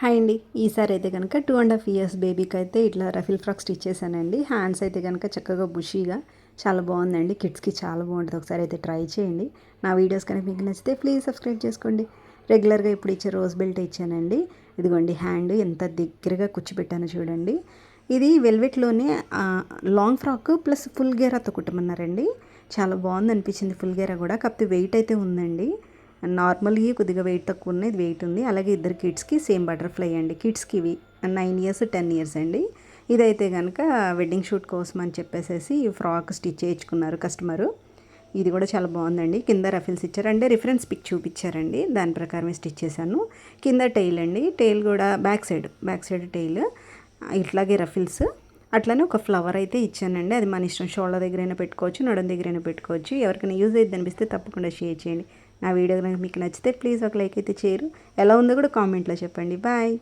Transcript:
Hi అండి. ఈసారి అయితే కనుక టూ అండ్ హాఫ్ ఇయర్స్ బేబీకి అయితే ఇట్లా రఫిల్ ఫ్రాక్ స్టిచ్ చేశానండి. హ్యాండ్స్ అయితే కనుక చక్కగా బుషీగా చాలా బాగుందండి. కిడ్స్కి చాలా బాగుంటుంది. ఒకసారి అయితే ట్రై చేయండి. నా వీడియోస్ కనుక మీకు నచ్చితే ప్లీజ్ సబ్స్క్రైబ్ చేసుకోండి. రెగ్యులర్గా ఇప్పుడు ఇచ్చే రోజ్ బెల్ట్ ఇచ్చానండి. ఇదిగోండి హ్యాండ్ ఎంత దగ్గరగా కూర్చోబెట్టానో చూడండి. ఇది వెల్వెట్లోనే లాంగ్ ఫ్రాక్ ప్లస్ ఫుల్ గేరాతో కుట్టమన్నారండి. చాలా బాగుంది అనిపించింది ఫుల్ గేరా కూడా. కాకపోతే వెయిట్ అయితే ఉందండి. నార్మల్గా కొద్దిగా వెయిట్ తక్కువ ఉన్నది వెయిట్ ఉంది. అలాగే ఇద్దరు కిడ్స్కి సేమ్ బటర్ఫ్లై అండి. కిడ్స్కి ఇవి నైన్ ఇయర్స్ టెన్ ఇయర్స్ అండి. ఇదైతే కనుక వెడ్డింగ్ షూట్ కోసం అని చెప్పేసి ఫ్రాక్ స్టిచ్ చేయించుకున్నారు కస్టమరు ఇది కూడా చాలా బాగుందండి. కింద రఫిల్స్ ఇచ్చారు. అంటే రిఫరెన్స్ పిక్ చూపించారండి. దాని ప్రకారమే స్టిచ్ చేశాను. కింద టైల్ అండి. టైల్ కూడా back side back side tail ఇట్లాగే రఫిల్స్ అట్లనే ఒక ఫ్లవర్ అయితే ఇచ్చానండి. అది మన ఇష్టం. షోల్డర్ దగ్గరైనా పెట్టుకోవచ్చు నడుం దగ్గరైనా పెట్టుకోవచ్చు. ఎవరికైనా యూజ్ అయ్యింది అనిపిస్తే తప్పకుండా షేర్ చేయండి. నా వీడియో కనుక మీకు నచ్చితే ప్లీజ్ ఒక లైక్ అయితే చేయరు. ఎలా ఉందో కూడా కామెంట్లో చెప్పండి. బాయ్.